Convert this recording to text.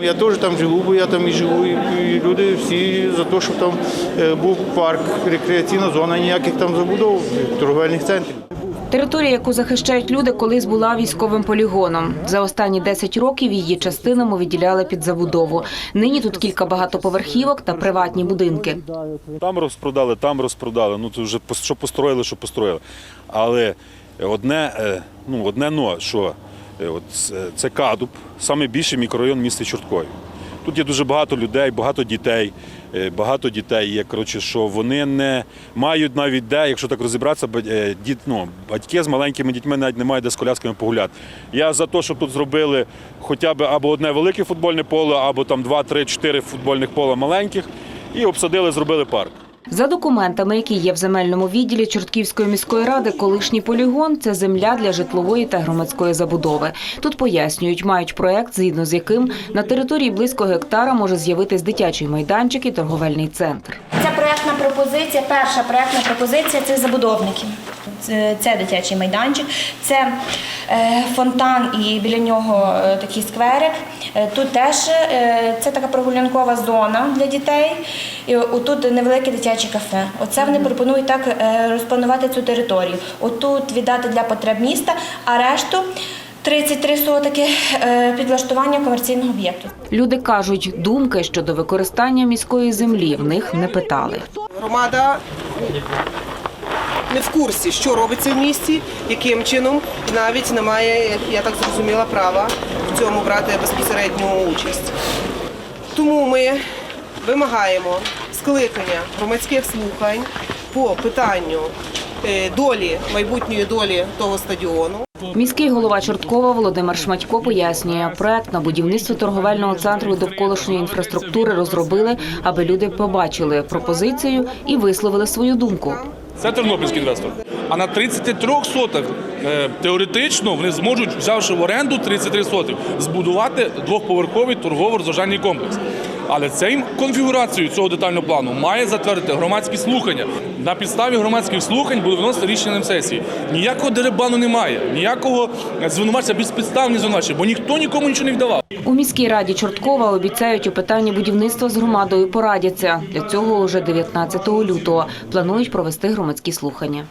Я теж там живу, бо я там і живу, і, люди всі за те, щоб там е, був парк, рекреаційна зона, ніяких там забудов, торговельних центрів. Територія, яку захищають люди, колись була військовим полігоном. За останні 10 років її частинами виділяли під забудову. Нині тут кілька багатоповерхівок та приватні будинки. Там розпродали, там розпродали. Ну то вже що построїли, що построїли. Але одне, е, ну, одне но, що от е, це Кадуб, найбільший мікрорайон міста Чорткові. Тут є дуже багато людей, багато дітей. е, Багато дітей є, коротше, що вони не мають навіть де, якщо так розібратися, е, діт, ну, батьки з маленькими дітьми навіть не мають де з колясками погуляти. Я за те, щоб тут зробили хоча б або одне велике футбольне поле, або там два, три, чотири футбольних поля маленьких, і обсадили, зробили парк. За документами, які є в земельному відділі Чортківської міської ради, колишній полігон це земля для житлової та громадської забудови. Тут пояснюють, мають проект, згідно з яким на території близько гектара може з'явитись дитячий майданчик і торговельний центр. Ця проектна пропозиція, перша проектна пропозиція це забудовників. Це, дитячий майданчик, це е, фонтан і біля нього е, такий скверик. Е, тут теж це така прогулянкова зона для дітей. І отут невелике дитяче кафе. Оце вони пропонують так розпланувати цю територію. Отут віддати для потреб міста, а решту 33 сотики підлаштування комерційного об'єкту. Люди кажуть, думки щодо використання міської землі в них не питали. Громада не в курсі, що робиться в місті, яким чином, і навіть не має, я так зрозуміла, права в цьому брати безпосередню участь. Тому ми вимагаємо скликання громадських слухань по питанню е, долі, майбутньої долі того стадіону. Міський голова Чорткова Володимир Шматько пояснює, проект на будівництво торговельного центру довколишньої інфраструктури розробили, аби люди побачили пропозицію і висловили свою думку. Це тернопільський інвестор. А на 33 сотах е, теоретично вони зможуть, взявши в оренду 33 сотих, збудувати двохповерховий торгово-розважальний комплекс. Але цей конфігурацію цього детального плану має затвердити громадські слухання. На підставі громадських слухань буде виносити рішення на сесії. Ніякого деребану немає, ніякого звинувачення безпідставні звинувачення, бо ніхто нікому нічого не вдавав. У міській раді Чорткова обіцяють у питанні будівництва з громадою порадяться. Для цього уже 19 лютого планують провести громадські слухання.